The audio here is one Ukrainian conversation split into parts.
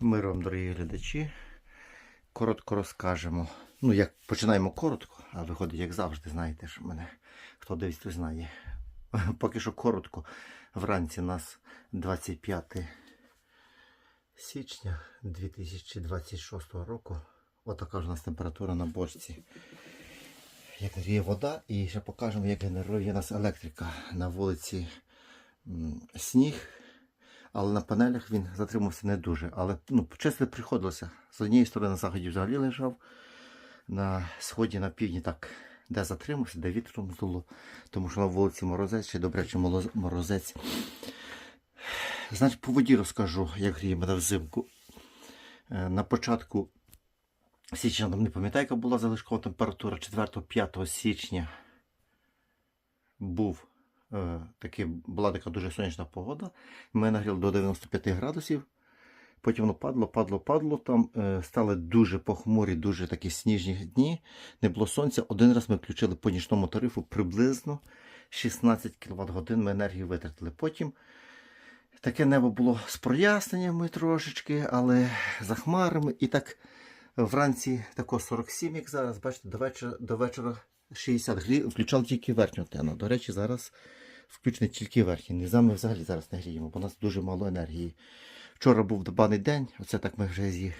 Мир вам, дорогі глядачі. Коротко розкажемо. Ну, як починаємо коротко, а виходить, як завжди, знаєте ж мене. Хто дивиться, той знає. Поки що коротко. Вранці нас 25 січня 2026 року. Отака ж у нас температура на бочці. Як гріє вода, і ще покажемо, як генерує нас електрика на вулиці сніг. Але на панелях він затримався не дуже. Але ну, чесно приходилося. З однієї сторони на заході взагалі лежав, на сході, на півдні так, де затримався, де вітром здуло. Тому що на вулиці морозець, чи добряче морозець. Значить, по воді розкажу, як гріє мене взимку. Е, На початку січня, не пам'ятаю, яка була залишкова температура 4-5 січня був таки, була така дуже сонячна погода. Ми нагріли до 95 градусів. Потім воно падло, падло, падло. Там е, стали дуже похмурі, дуже такі сніжні дні. Не було сонця. Один раз ми включили по нічному тарифу приблизно 16 кВт годин ми енергії витратили. Потім таке небо було з проясненнями трошечки, але за хмарами. І так вранці тако 47, як зараз, бачите, до вечора, до вечора 60 грі, включав тільки верхню антенну. До речі, зараз включений тільки верхній. Не ми взагалі зараз не гріємо, бо у нас дуже мало енергії. Вчора був добаний день, оце так ми вже її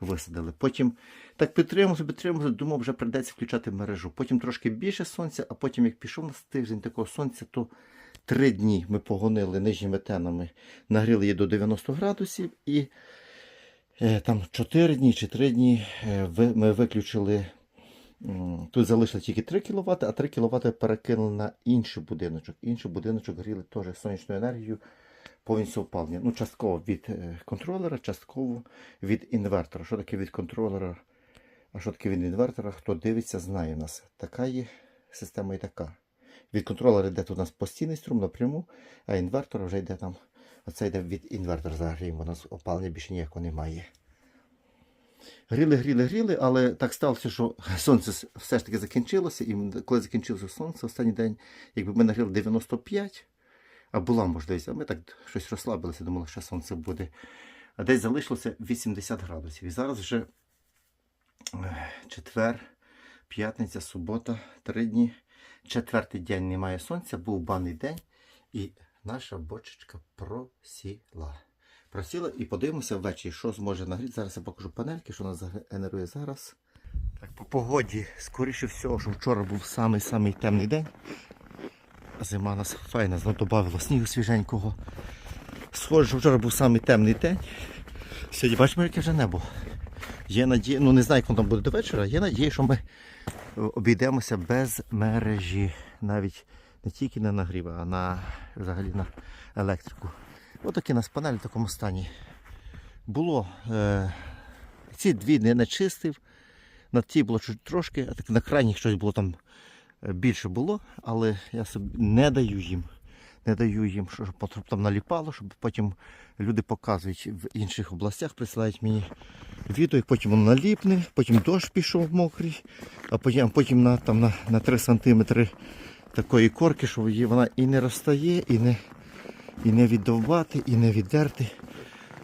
висадили. Потім так підтримувався, підтримувався, думав, вже прийдеться включати мережу. Потім трошки більше сонця, а потім, як пішов на тиждень такого сонця, то три дні ми погонили нижніми тенами, нагріли її до 90 градусів і е, там 4 дні чи 3 дні е, ми виключили. Тут залишили тільки 3 кВт, а 3 кВт перекинули на інший будиночок. Інший будиночок гріли теж сонячною енергією повністю опалення. Ну, частково від е, контролера, частково від інвертора. Що таке від контролера? А що таке від інвертора? Хто дивиться, знає у нас. Така є система і така. Від контролера йде тут у нас постійний струм напряму, а інвертор вже йде там. Оце йде від інвертора загріємо. У нас опалення більше ніякого немає. Гріли, гріли, гріли, але так сталося, що сонце все ж таки закінчилося, і коли закінчилося сонце, останній день, якби ми нагріли 95, а була можливість, а ми так щось розслабилися, думали, що сонце буде. А десь залишилося 80 градусів. І зараз вже е, четвер, п'ятниця, субота, три дні. Четвертий день немає сонця, був банний день, і наша бочечка просіла. Просіла і подивимося ввечері, що зможе нагріти. Зараз я покажу панельки, що вона генерує зараз. Так, по погоді, скоріше всього, що вчора був самий-самий темний день. Зима нас файна, знову додавила снігу свіженького. Схоже, що вчора був самий темний день. Сьогодні бачимо, яке вже небо. Є надія, ну не знаю, як воно буде до вечора, є надія, що ми е, обійдемося без мережі. Навіть не тільки на нагрів, а на взагалі на електрику. Отакі у нас панелі в такому стані. Було. Е, ці дві не начистив. На ті було чуть трошки, а так на крайніх щось було там е, більше було, але я собі не даю їм. Не даю їм, щоб там наліпало, щоб потім люди показують в інших областях, присилають мені відео, як потім воно наліпне, потім дощ пішов мокрий, а потім, потім на, там, на, на 3 см такої корки, що вона і не розстає, і не, і не віддовбати, і не віддерти.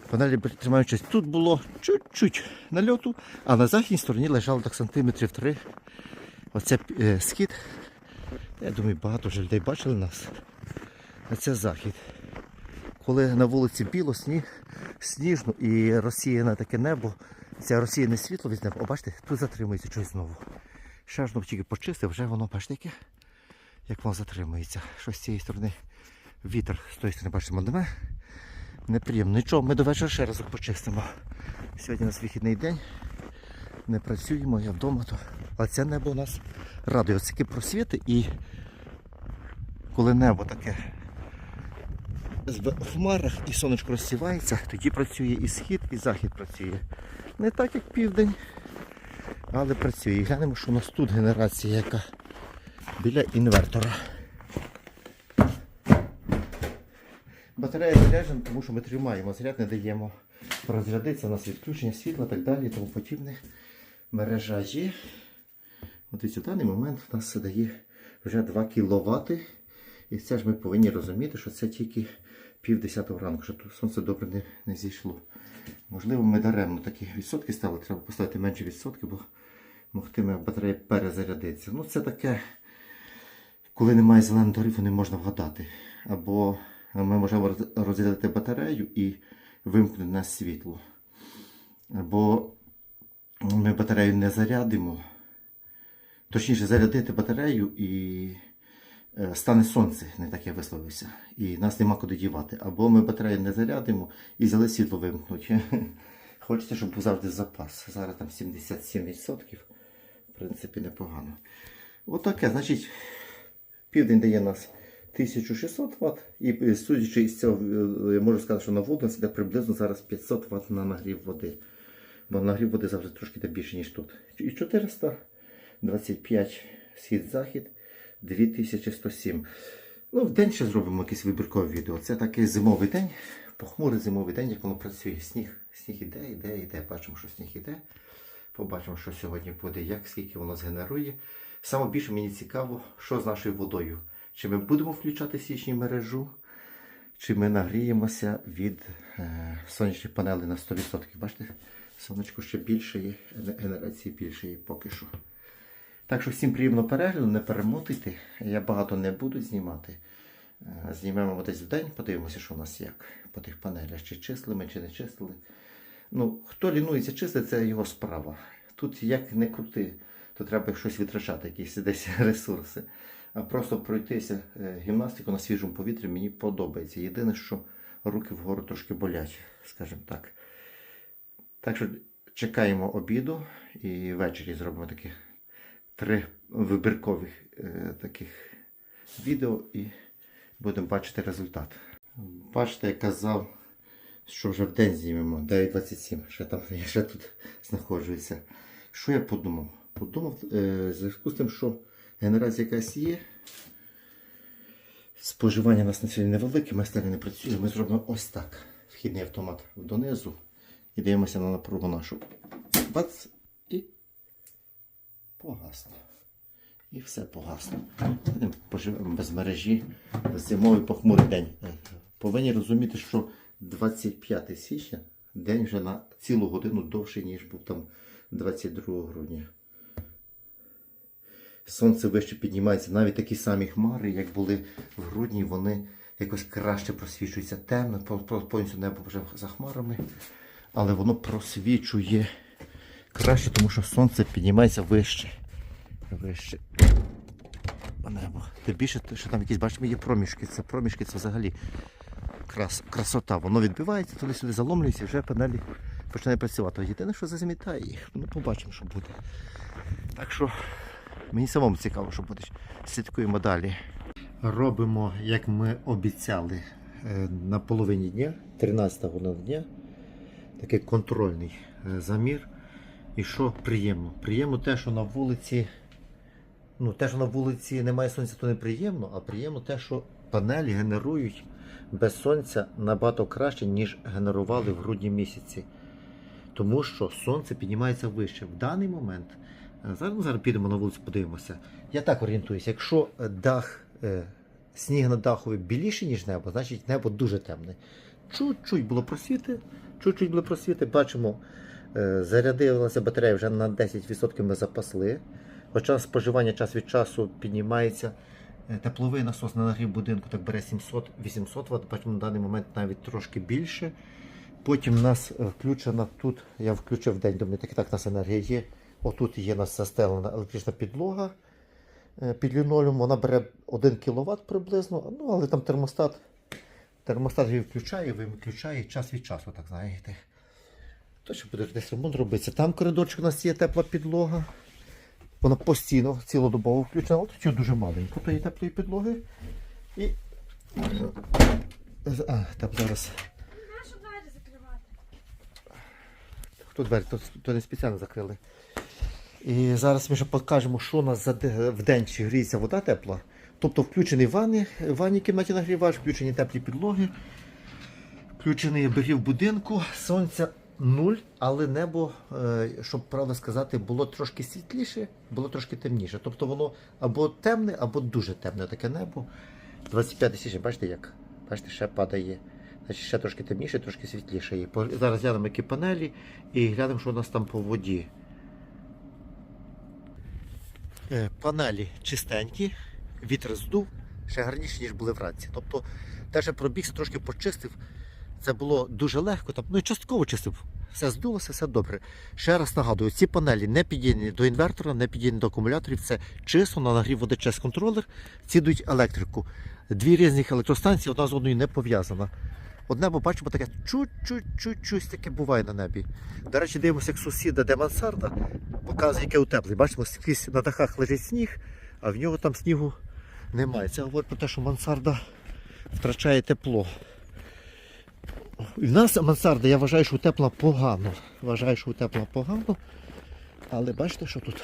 Панелі тримаючись. Тут було чуть-чуть нальоту, а на західній стороні лежало так сантиметрів 3. Оце е, схід. Я думаю, багато вже людей бачили нас. А це захід. Коли на вулиці біло, сніг, сніжно і розсіяне таке небо, це розсіяне світло від неба. О, бачите, тут затримується щось знову. Ще ж ну, тільки почистив, вже воно, бачите, яке, як воно затримується. Щось з цієї сторони вітер з тої сторони, бачите, мадеме. Неприємно. Нічого, ми до вечора ще раз почистимо. Сьогодні у нас вихідний день. Не працюємо, я вдома. То... А це небо у нас радує. Ось такі просвіти і коли небо таке в хмарах і сонечко розсівається, тоді працює і схід, і захід працює. Не так, як південь, але працює. І глянемо, що у нас тут генерація, яка біля інвертора. Батарея заряджена, тому що ми тримаємо заряд, не даємо розрядитися, у нас відключення світла так далі і тому подібне. Мережа є. От і в даний момент у нас дає вже 2 кВт. І це ж ми повинні розуміти, що це тільки пів десятого ранку, що тут сонце добре не, не зійшло. Можливо, ми даремно такі відсотки ставили, треба поставити менше відсотки, бо могтиме батарея перезарядитися. Ну, це таке, коли немає зеленого тарифу, не можна вгадати. Або ми можемо розрядити батарею і вимкнути на світло. Або ми батарею не зарядимо. Точніше, зарядити батарею і е, стане сонце, не так я висловився. І нас нема куди дівати. Або ми батарею не зарядимо і взяли світло вимкнуть. Хочеться, щоб був завжди запас. Зараз там 77%. В принципі, непогано. Отаке, значить, південь дає нас 1600 Вт. І е, судячи із цього, е, я можу сказати, що на вулиці де приблизно зараз 500 Вт на нагрів води. Бо нагрів води завжди трошки більше, ніж тут. І 425 схід-захід, 2107. Ну, в день ще зробимо якесь вибіркове відео. Це такий зимовий день, похмурий зимовий день, як воно працює. Сніг. Сніг іде, іде, іде. Бачимо, що сніг іде. Побачимо, що сьогодні буде, як, скільки воно згенерує. Саме більше мені цікаво, що з нашою водою. Чи ми будемо включати січні мережу, чи ми нагріємося від е, сонячних панелей на 100%. Бачите, сонечко ще більше є, генерації більше є поки що. Так що всім приємно перегляду, не перемотуйте. Я багато не буду знімати. Е, Знімемо десь в день, подивимося, що у нас як по тих панелях, чи числили чи не числили. Ну, хто лінується числити, це його справа. Тут як не крути, то треба щось витрачати, якісь десь ресурси. А просто пройтися е, гімнастику на свіжому повітрі мені подобається. Єдине, що руки вгору трошки болять, скажімо так. Так що чекаємо обіду і ввечері зробимо такі три вибіркових е, таких відео і будемо бачити результат. Бачите, я казав, що вже в день знімемо 9.27, ще там я ще тут знаходжуся. Що я подумав? Подумав, е, в зв'язку з тим, що генерація якась є. Споживання у нас на сьогодні невелике, майстерня не працює. Ми зробимо ось так. Вхідний автомат донизу. І дивимося на напругу нашу. Бац! І погасло. І все погасло. Поживемо без мережі. Зимовий похмурий день. Повинні розуміти, що 25 січня день вже на цілу годину довший, ніж був там 22 грудня. Сонце вище піднімається, навіть такі самі хмари, як були в грудні, вони якось краще просвічуються темно, по- по- повністю небо вже за хмарами, але воно просвічує краще, тому що сонце піднімається вище. Вище. По небу. Тим більше, що там якісь, бачимо, є проміжки. Це проміжки, це взагалі крас, красота. Воно відбивається, туди-сюди заломлюється і вже панелі починає працювати. Єдине, що зазамітає їх. Ну, побачимо, що буде. Так що мені самому цікаво, що буде. Слідкуємо далі. Робимо, як ми обіцяли, е, на половині дня, 13 година дня. Такий контрольний е, замір. І що приємно? Приємно те, що на вулиці. Ну, те, що на вулиці немає сонця, то не приємно, а приємно те, що панелі генерують без сонця набагато краще, ніж генерували в грудні місяці. Тому що сонце піднімається вище. В даний момент, зараз, ну, зараз підемо на вулицю, подивимося. Я так орієнтуюся, якщо е, дах, е, сніг на дахові біліше, ніж небо, значить небо дуже темне. Чуть-чуть було просвіти, чуть-чуть було просвіти, бачимо, е, зарядилася батарея вже на 10% ми запасли. Хоча споживання час від часу піднімається. Е, Тепловий насос на нагрів будинку так бере 700-800 Вт, бачимо на даний момент навіть трошки більше. Потім у нас е, включена тут, я включив в день, думаю, так і так у нас енергія є. Отут є у нас застелена електрична підлога е, під лінолеум, вона бере 1 кВт приблизно, ну але там термостат. Термостат її включає, виключає час від часу, так знаєте. То що буде десь ремонт робитися. Там коридорчик у нас є тепла підлога. Вона постійно цілодобово включена, але тут дуже маленько тої теплої підлоги. І. А, там зараз. Нашу двері закривати. Хто двері, то, то не спеціально закрили. І зараз ми ще покажемо, що у нас в день чи гріється вода тепла. Тобто включений ванні, в кімнаті нагрівач, включені теплі підлоги, включений обігрів будинку, сонця нуль, але небо, е, щоб правда сказати, було трошки світліше, було трошки темніше. Тобто воно або темне, або дуже темне таке небо. 25 січня, бачите як? Бачите, ще падає Значить, ще трошки темніше, трошки світліше Зараз глянемо, які панелі, і глянемо, що у нас там по воді. Е, Панелі чистенькі, вітер здув, ще гарніше, ніж були вранці. Тобто, те, що пробігся, трошки почистив. Це було дуже легко, там, ну і частково чистив. Все здулося, все добре. Ще раз нагадую, ці панелі не під'єднані до інвертора, не під'єднані до акумуляторів. Це чисто на нагрів води через контролер. Ці дають електрику. Дві різних електростанції одна з одною не пов'язана. Одне, бо бачимо, таке чуть-чуть-чуть таке буває на небі. До речі, дивимося, як сусіда, де мансарда, показує, яке утеплення. Бачимо, скрізь на дахах лежить сніг, а в нього там снігу немає. Це говорить про те, що мансарда втрачає тепло. В нас мансарда, я вважаю, що утепла погано. Вважаю, що утепла погано. Але бачите, що тут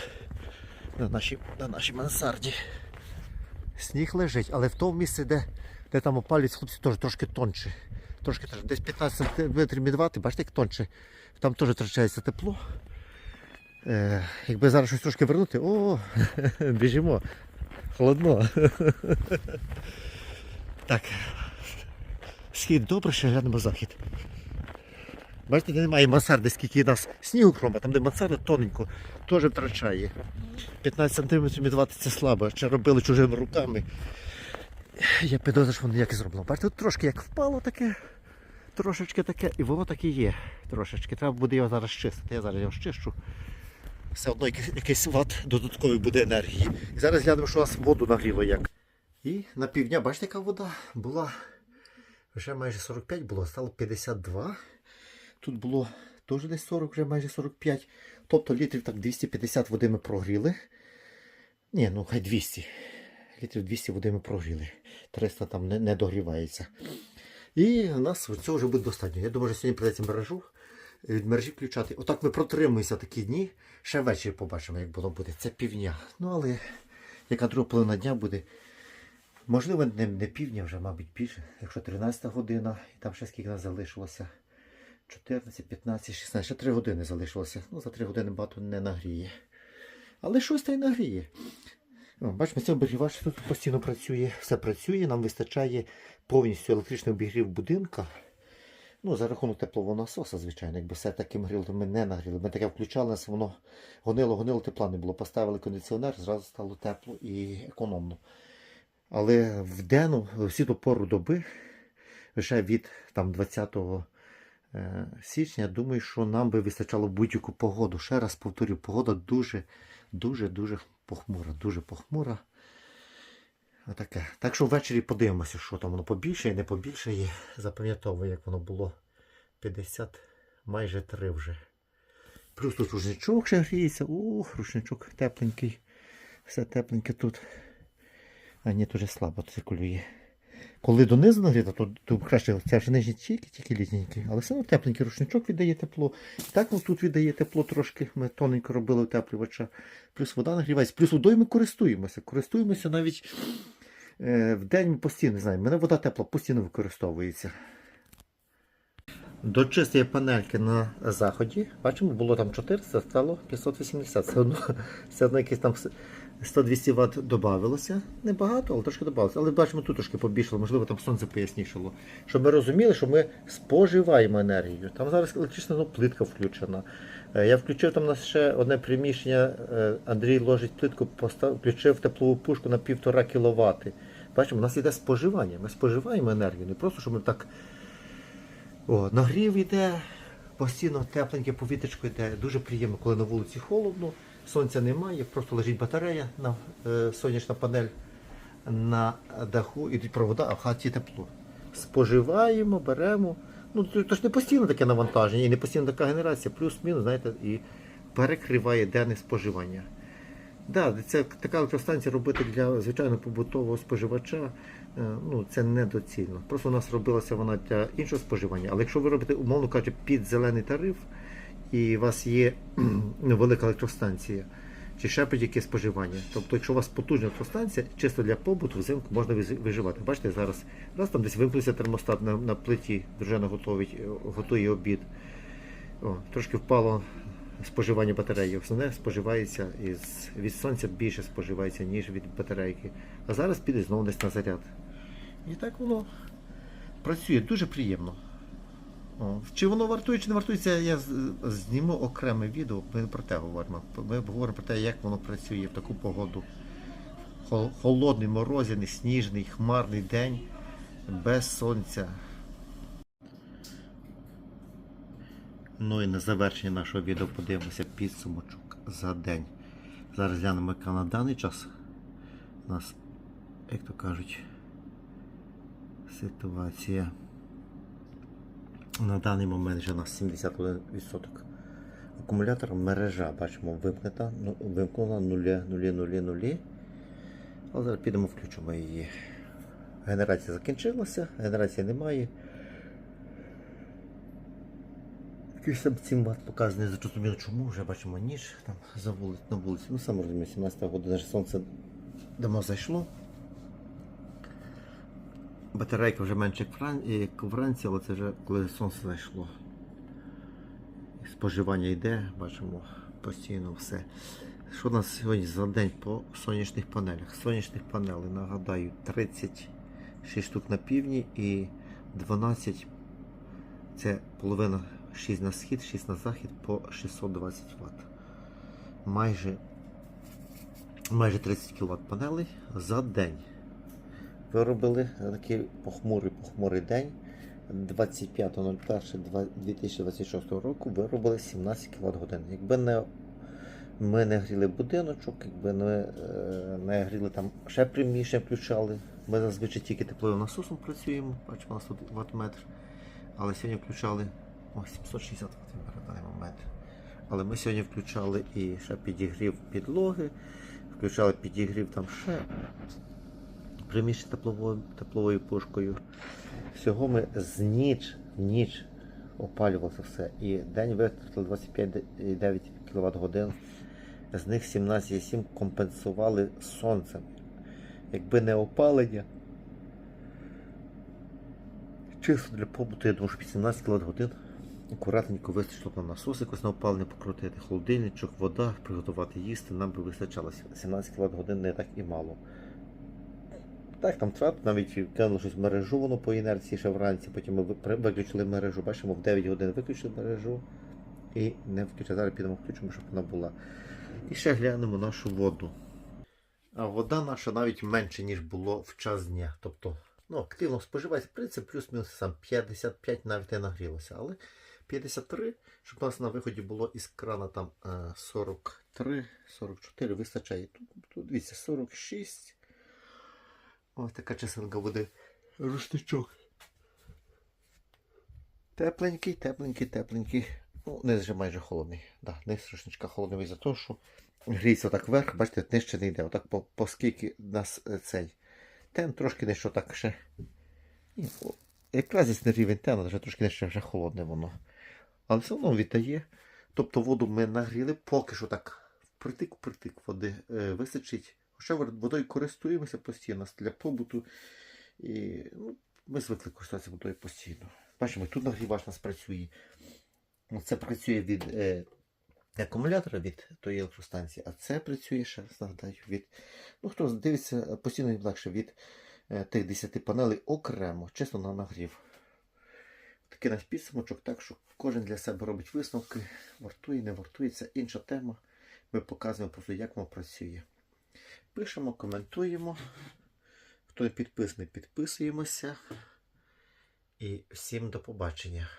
на нашій, на нашій мансарді. Сніг лежить, але в тому місці, де, де там опалюють хлопці, теж трошки тонше. Трошки. Десь 15 см від вати, бачите, як тонше. Там теж втрачається тепло. Е, якби зараз щось трошки вернути, о, біжимо. Холодно. так. Схід добре, ще глянемо захід. Бачите, де немає мансарди, скільки у нас снігу крома, там де мансарда тоненько, теж втрачає. 15 см відвати це слабо, чи робили чужими руками. Я підозрюю, що воно ніяк і зроблено. Бачите, тут трошки як впало таке, трошечки таке, і воно так і є. Трошечки. Треба буде його зараз чистити. Я зараз його щищу. Все одно якийсь, якийсь ват додатковий буде енергії. І зараз глянемо, що у нас воду нагріло як. І на півдня, бачите, яка вода була вже майже 45 було, стало 52. Тут було теж десь 40, вже майже 45. Тобто літрів так 250 води ми прогріли. Ні, ну хай 200. Літрів 200 води ми прогріли. 300 там не, не догрівається. І у нас цього вже буде достатньо. Я думаю, що сьогодні прийдеться мережу від мережі включати. Отак ми протримуємося такі дні. Ще ввечері побачимо, як воно буде. Це півдня. Ну але яка друга половина дня буде. Можливо, не, не півдня вже, мабуть, більше. Якщо 13 година, і там ще скільки нас залишилося. 14, 15, 16, ще 3 години залишилося. Ну, за 3 години багато не нагріє. Але щось та й нагріє. Бачимо, це обігрівач тут постійно працює, все працює, нам вистачає повністю електричний обігрів будинка. Ну, за рахунок теплового насоса, звичайно, якби все таким гріло, то ми не нагріли. Ми таке включали, нас воно гонило, гонило, тепла не було. Поставили кондиціонер, зразу стало тепло і економно. Але в денну, всі ту пору доби, лише від там, 20 е, січня, думаю, що нам би вистачало будь-яку погоду. Ще раз повторю, погода дуже, дуже, дуже похмура, дуже похмура. Отаке. Так що ввечері подивимося, що там воно побільшає, не побільшає. Запам'ятовую, як воно було 50, майже 3 вже. Плюс тут рушничок ще гріється. Ох, рушничок тепленький. Все тепленьке тут. А ні, дуже слабо циркулює. Коли донизу нагріта, то, то краще це вже нижні тільки, тільки літненький. Але все одно тепленький рушничок віддає тепло. Так ну, тут віддає тепло трошки. Ми тоненько робили утеплювача. Плюс вода нагрівається. Плюс водою ми користуємося. Користуємося навіть е, в день постійно не знаю. Мене вода тепла постійно використовується. До чистої панельки на заході, бачимо, було там 400, стало 580. Все одно, все одно якесь там 100-200 Вт додавалося. Небагато, але трошки додавалося. Але бачимо, тут трошки побільшало, можливо, там сонце пояснішало. Щоб ми розуміли, що ми споживаємо енергію. Там зараз електрична ну, плитка включена. Е, Я включив там у нас ще одне приміщення. е, Андрій ложить плитку, постав, включив теплову пушку на 1,5 кВт. Бачимо, у нас йде споживання. Ми споживаємо енергію. Не просто, щоб ми так. О, нагрів йде, постійно тепленьке повітрячко йде. Дуже приємно, коли на вулиці холодно, сонця немає, просто лежить батарея на е, сонячна панель на даху, ідуть провода, а в хаті тепло. Споживаємо, беремо. Ну, то, ж не постійно таке навантаження і не постійно така генерація, плюс-мінус, знаєте, і перекриває денне споживання. Да, це така електростанція робити для звичайно побутового споживача, е, ну це недоцільно. Просто у нас робилася вона для іншого споживання. Але якщо ви робите, умовно кажучи, під зелений тариф, і у вас є велика електростанція, чи ще будь-яке споживання. Тобто, якщо у вас потужна електростанція, чисто для побуту взимку можна виживати. Бачите, зараз раз там десь вимкнувся термостат на, на плиті, дружина готовить, готує обід. О, трошки впало споживання батареї. Основне споживається із, від сонця більше споживається, ніж від батарейки. А зараз піде знову десь на заряд. І так воно працює дуже приємно. Чи воно вартує, чи не вартується, я зніму окреме відео, ми про те говоримо. Ми говоримо про те, як воно працює в таку погоду. Холодний, морозяний, сніжний, хмарний день без сонця. Ну і на завершення нашого відео подивимося підсумочок за день. Зараз глянемо, яка на даний час у нас, як то кажуть, ситуація. На даний момент вже у нас 71% акумулятора. Мережа, бачимо, вимкнена, ну, нулі, нулі. Але зараз підемо включимо її. Генерація закінчилася, генерації немає. Якийсь там 7 Вт показаний, зрозуміло чому, вже бачимо ніж там за вулиць, на вулиці. Ну саме розумію, 17 година сонце давно зайшло. Батарейка вже менше як вранці, але це вже коли сонце зайшло. Споживання йде, бачимо постійно все. Що у нас сьогодні за день по сонячних панелях? Сонячних панелей, нагадаю, 36 штук на півдні і 12 це половина 6 на схід, 6 на захід по 620 Вт. Майже, майже 30 кВт панелей за день. Виробили такий похмурий похмурий день. 25.01.2026 року виробили 17 кВт годин. Якби не ми не гріли будиночок, якби не, е, не гріли там ще приміщення включали. Ми зазвичай тільки тепловим насосом працюємо, бачимо, у нас тут ватметр. Але сьогодні включали о, 760 Вт даний момент. Але ми сьогодні включали і ще підігрів підлоги, включали підігрів там ще приміщення тепловою, тепловою пушкою. Всього ми з ніч, ніч опалювалося все. І день витратили 25,9 кВт годин. З них 17,7 компенсували сонцем. Якби не опалення, чисто для побуту, я думаю, що 18 кВт годин. Акуратненько вистачило на насос якось на опалення покрутити, холодильничок, вода, приготувати їсти, нам би вистачало 17 кВт годин не так і мало. Так, там трат, навіть кинули мережу, воно по інерції ще вранці, потім ми виключили мережу. Бачимо, в 9 годин виключили мережу і не включили. Зараз підемо включимо, щоб вона була. І ще глянемо нашу воду. А вода наша навіть менше, ніж було в час дня. Тобто, ну, активно споживається, в принципі, плюс-мінус сам 55 навіть не нагрілося. Але 53, щоб у нас на виході було із крана там е, 43, 44 вистачає. Тут, тут дивіться, 46. Ось така часинка буде. Рушничок. Тепленький, тепленький, тепленький. Ну, низ вже майже холодний. Да, низ рушничка холодний за те, що гріється отак вверх, бачите, нижче не йде. Отак по, по скільки нас е, цей. Тен трошки нижче отак ще. О, Якраз десь на рівень тена, вже трошки нижче вже холодне воно. Але все одно віддає. Тобто воду ми нагріли, поки що так притик-притик води е, вистачить. Хоча водою користуємося постійно для побуту. І ну, ми звикли користуватися водою постійно. Бачимо, тут нагрівач нас працює. Це працює від е, акумулятора від тої електростанції, а це працює ще раз нагадаю від. Ну, хто дивиться постійно легше від е, тих 10 панелей окремо, чесно на нагрів. Такий наш підсумочок, так що кожен для себе робить висновки, вартує, не вартує, це інша тема. Ми показуємо просто, як воно працює. Пишемо, коментуємо. Хто підписаний, підписуємося. І всім до побачення.